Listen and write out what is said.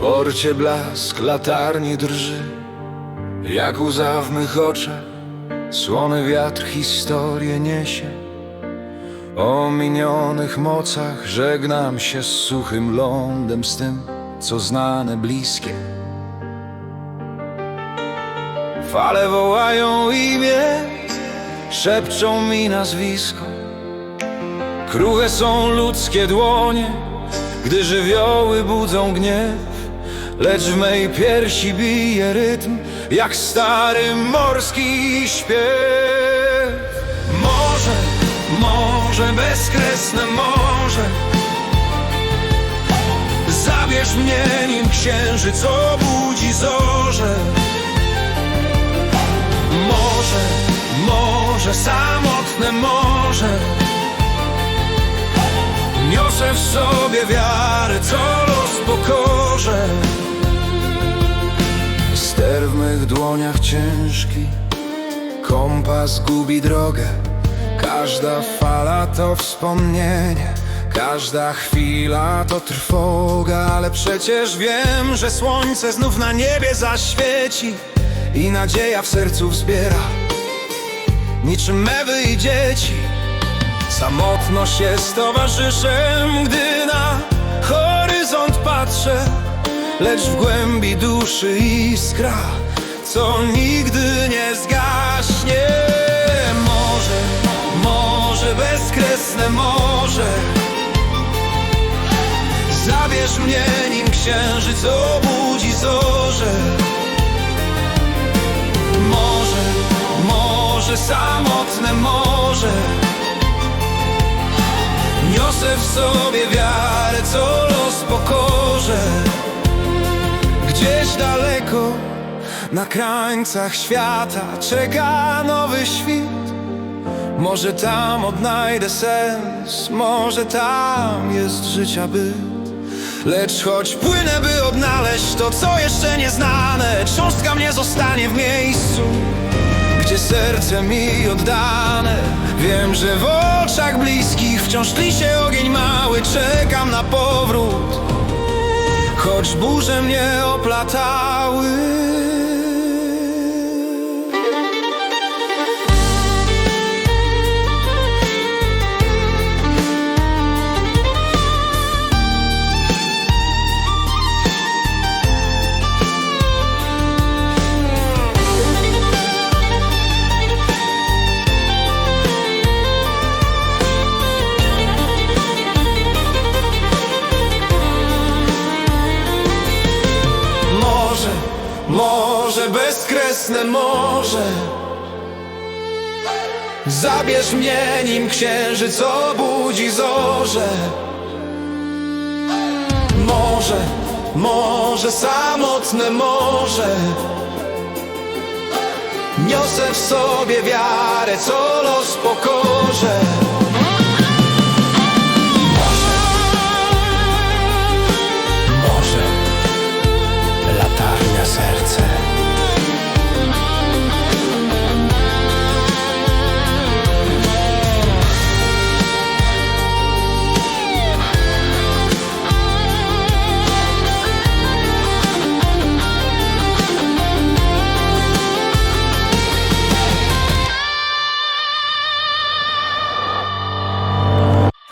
porcie blask latarni drży Jak łza w mych oczach. Słony wiatr historię niesie. O minionych mocach Żegnam się z suchym lądem Z tym, co znane, bliskie. Fale wołają imię Szepczą mi nazwisko. Kruche są ludzkie dłonie Gdy żywioły budzą gniew Lecz w mej piersi bije rytm Jak stary morski śpiew. Morze, morze, bezkresne morze. Zabierz mnie nim księżyc obudzi zorze. Morze, morze, samotne morze. Niosę w sobie wiarę, co los pokorze dłoniach ciężki Kompas gubi drogę. Każda fala to wspomnienie Każda chwila to trwoga Ale przecież wiem, że słońce znów na niebie zaświeci I nadzieja w sercu wzbiera. Niczym mewy i dzieci Samotność jest towarzyszem, gdy na horyzont patrzę Lecz w głębi duszy iskra, co nigdy nie zgaśnie. Morze, morze, bezkresne morze Zabierz mnie, nim księżyc obudzi zorze. Morze, morze, samotne morze Niosę w sobie wiarę, co los pokorze. Gdzieś daleko, na krańcach świata Czeka nowy świt. Może tam odnajdę sens Może tam jest życia byt. Lecz choć płynę, by odnaleźć to, co jeszcze nieznane Cząstka mnie zostanie w miejscu gdzie serce mi oddane. Wiem, że w oczach bliskich wciąż tli się ogień mały Czekam na powrót. Choć burze mnie oplatały bezkresne morze. Zabierz mnie, nim księżyc obudzi zorze. Morze, morze, samotne morze. Niosę w sobie wiarę, co los pokorze